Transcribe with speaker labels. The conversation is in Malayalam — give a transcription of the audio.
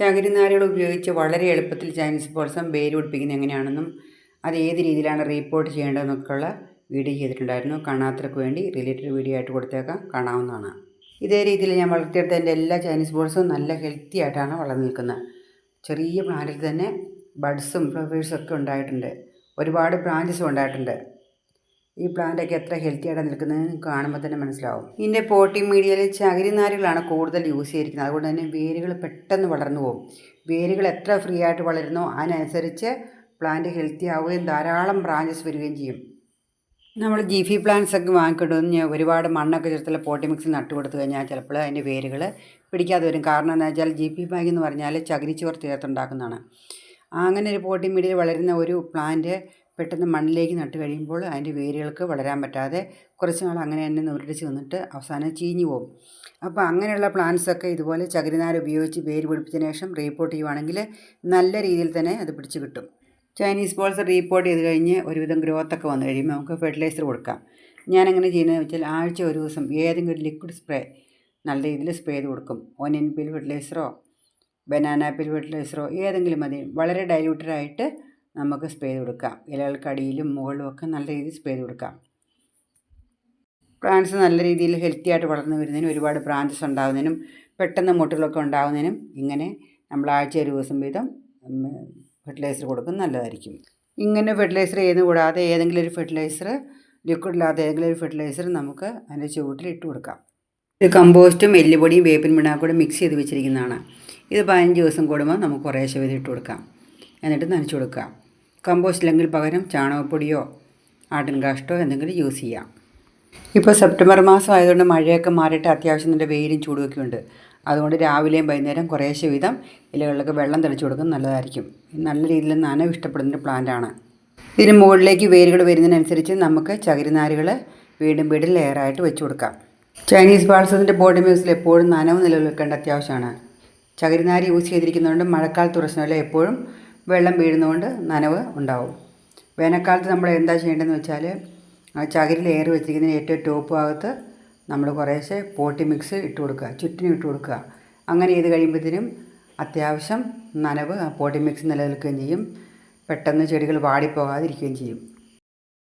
Speaker 1: ചകിരിനാരുകൾ ഉപയോഗിച്ച് വളരെ എളുപ്പത്തിൽ ചൈനീസ് ബോൾസം വേര് പിടിപ്പിക്കുന്നത് എങ്ങനെയാണെന്നും അത് ഏത് രീതിയിലാണ് റീപ്പോർട്ട് ചെയ്യേണ്ടതെന്നൊക്കെയുള്ള വീഡിയോ ചെയ്തിട്ടുണ്ടായിരുന്നു. കാണാത്തവർക്ക് വേണ്ടി റിലേറ്റഡ് വീഡിയോ ആയിട്ട് കൊടുത്തേക്കാം. കാണാവുന്നതാണ്. ഇതേ രീതിയിൽ ഞാൻ വളർത്തിയെടുത്ത എന്റെ എല്ലാ ചൈനീസ് ബോൾസും നല്ല ഹെൽത്തി ആയിട്ടാണ് വളർന്നു നിൽക്കുന്നത്. ചെറിയ പ്ലാന്റിൽ തന്നെ ബഡ്സും ഫ്ലവേഴ്സും ഒക്കെ ഉണ്ടായിട്ടുണ്ട്. ഒരുപാട് ബ്രാഞ്ചസും ഉണ്ടായിട്ടുണ്ട്. ഈ പ്ലാന്റൊക്കെ എത്ര ഹെൽത്തി ആയിട്ട് നിൽക്കുന്നതെന്ന് കാണുമ്പോൾ തന്നെ മനസ്സിലാവും. ഇതിന്റെ പോട്ടിംഗ് മീഡിയയിൽ ചകിരിനാരുകളാണ് കൂടുതൽ യൂസ് ചെയ്തിരിക്കുന്നത്. അതുകൊണ്ട് തന്നെ വേരുകൾ പെട്ടെന്ന് വളർന്നു പോകും. വേരുകൾ എത്ര ഫ്രീ ആയിട്ട് വളരുന്നോ അതിനനുസരിച്ച് പ്ലാന്റ് ഹെൽത്തി ആവുകയും ധാരാളം ബ്രാഞ്ചസ് വരികയും ചെയ്യും. നമ്മൾ ജിഫി പ്ലാന്റ്സ് ഒക്കെ വാങ്ങിക്കൊണ്ട് വന്ന് ഒരുപാട് മണ്ണൊക്കെ ചേർത്തുള്ള പോട്ടി മിക്സിൽ നട്ടു കൊടുത്തു കഴിഞ്ഞാൽ ചിലപ്പോൾ അതിന്റെ വേരുകൾ പിടിക്കാതെ വരും. കാരണം എന്താ വെച്ചാൽ ജി പി ബാഗ് എന്ന് പറഞ്ഞാൽ ചകിരിച്ചോർ ചേർത്തുണ്ടാക്കുന്നതാണ് അങ്ങനെ ഒരു പോട്ടിംഗ് മീഡിയയിൽ വളരുന്ന ഒരു പ്ലാന്റ് പെട്ടെന്ന് മണ്ണിലേക്ക് നട്ട് കഴിയുമ്പോൾ അതിന്റെ വേരുകൾക്ക് വളരാൻ പറ്റാതെ കുറച്ച് നാൾ അങ്ങനെ തന്നെ നുരടിച്ച് നിന്നിട്ട് അവസാനം ചീഞ്ഞു പോകും. അപ്പോൾ അങ്ങനെയുള്ള പ്ലാന്റ്സൊക്കെ ഇതുപോലെ ചകിരിനാർ ഉപയോഗിച്ച് വേര് പിടിപ്പിച്ചതിന് ശേഷം റീപ്പോർട്ട് ചെയ്യുവാണെങ്കിൽ നല്ല രീതിയിൽ തന്നെ അത് പിടിച്ച് കിട്ടും. ചൈനീസ് ബോൾസ് റീപ്പോർട്ട് ചെയ്ത് കഴിഞ്ഞ് ഒരുവിധം ഗ്രോത്തൊക്കെ വന്നു കഴിയുമ്പോൾ നമുക്ക് ഫെർട്ടിലൈസർ കൊടുക്കാം. ഞാനെങ്ങനെ ചെയ്യുന്നതെന്ന് വെച്ചാൽ ആഴ്ച ഒരു ദിവസം ഏതെങ്കിലും ഒരു ലിക്വിഡ് സ്പ്രേ നല്ല രീതിയിൽ സ്പ്രേ ചെയ്ത് കൊടുക്കും. ഓൺ എൻ പിയിൽ ഫെർട്ടിലൈസറോ ബനാന പിൽ ഫെർട്ടിലൈസറോ ഏതെങ്കിലും മതി. വളരെ ഡൈല്യൂട്ടഡായിട്ട് നമുക്ക് സ്പ്രേ ചെയ്ത് കൊടുക്കാം. ഇലകൾക്കടിയിലും മുകളിലും ഒക്കെ നല്ല രീതിയിൽ സ്പ്രേ ചെയ്ത് കൊടുക്കാം. പ്ലാന്റ്സ് നല്ല രീതിയിൽ ഹെൽത്തി ആയിട്ട് വളർന്നു വരുന്നതിനും ഒരുപാട് ബ്രാഞ്ചസ് ഉണ്ടാകുന്നതിനും പെട്ടെന്ന് മുട്ടുകളൊക്കെ ഉണ്ടാകുന്നതിനും ഇങ്ങനെ നമ്മൾ ആഴ്ച ഒരു ദിവസം വീതം ഫെർട്ടിലൈസർ കൊടുക്കുന്നത് നല്ലതായിരിക്കും. ഇങ്ങനെ ഫെർട്ടിലൈസർ ചെയ്യുന്ന കൂടാതെ ഏതെങ്കിലും ഒരു ഫെർട്ടിലൈസർ ലിക്വിഡില്ലാത്ത ഏതെങ്കിലും ഒരു ഫെർട്ടിലൈസർ നമുക്ക് അതിന്റെ ചുവട്ടിൽ ഇട്ട് കൊടുക്കാം. ഇത് കമ്പോസ്റ്റും എല്ലുപൊടിയും വേപ്പിൻ പിണ്ണാക്കൂടെ മിക്സ് ചെയ്ത് വെച്ചിരിക്കുന്നതാണ്. ഇത് പതിനഞ്ച് ദിവസം കൂടുമ്പോൾ നമുക്ക് കുറേശ്ശെ ഇട്ട് കൊടുക്കാം. എന്നിട്ട് നനച്ചു കൊടുക്കാം കമ്പോസ്റ്റ് ഇല്ലെങ്കിൽ പകരം ചാണകപ്പൊടിയോ ആട്ടിൻ കാഷ്ടോ എന്തെങ്കിലും യൂസ് ചെയ്യാം. ഇപ്പോൾ സെപ്റ്റംബർ മാസം ആയതുകൊണ്ട് മഴയൊക്കെ മാറിയിട്ട് അത്യാവശ്യം നല്ല വെയിലും ചൂടുമൊക്കെ ഉണ്ട്. അതുകൊണ്ട് രാവിലെയും വൈകുന്നേരം കുറേശ്ശെ വീതം ഇലകളിലൊക്കെ വെള്ളം തെളിച്ചു കൊടുക്കുന്നത് നല്ലതായിരിക്കും. നല്ല രീതിയിൽ നനവ് ഇഷ്ടപ്പെടുന്ന ഇഷ്ടപ്പെടുന്നൊരു പ്ലാന്റാണ് ഇതിന് മുകളിലേക്ക് വേരുകൾ വരുന്നതിനനുസരിച്ച് നമുക്ക് ചകിരിനാരുകൾ വീണ്ടും വീണ്ടും ലെയറായിട്ട് വെച്ചു കൊടുക്കാം. ചൈനീസ് ബാൾസത്തിന്റെ ബോഡി മ്യൂസിൽ എപ്പോഴും നനവ് നിലനിൽക്കേണ്ട അത്യാവശ്യമാണ്. ചകിരിനാര് യൂസ് ചെയ്തിരിക്കുന്നതുകൊണ്ട് മഴക്കാലത്ത് പ്രശ്നമില്ല എപ്പോഴും വെള്ളം വീഴുന്നതുകൊണ്ട് നനവ് ഉണ്ടാവും. വേനൽക്കാലത്ത് നമ്മൾ എന്താ ചെയ്യേണ്ടതെന്ന് വെച്ചാൽ ചകിരി ലെയർ വെച്ചിരിക്കുന്നതിന് ഏറ്റവും ടോപ്പ് ഭാഗത്ത് നമ്മൾ കുറേശ്ശെ പോട്ടി മിക്സ് ഇട്ട് കൊടുക്കുക ചുറ്റിനും ഇട്ട് കൊടുക്കുക. അങ്ങനെ ചെയ്ത് കഴിയുമ്പോഴത്തേനും അത്യാവശ്യം നനവ് പോട്ടി മിക്സ് നിലനിൽക്കുകയും ചെയ്യും. പെട്ടെന്ന് ചെടികൾ വാടിപ്പോകാതിരിക്കുകയും ചെയ്യും.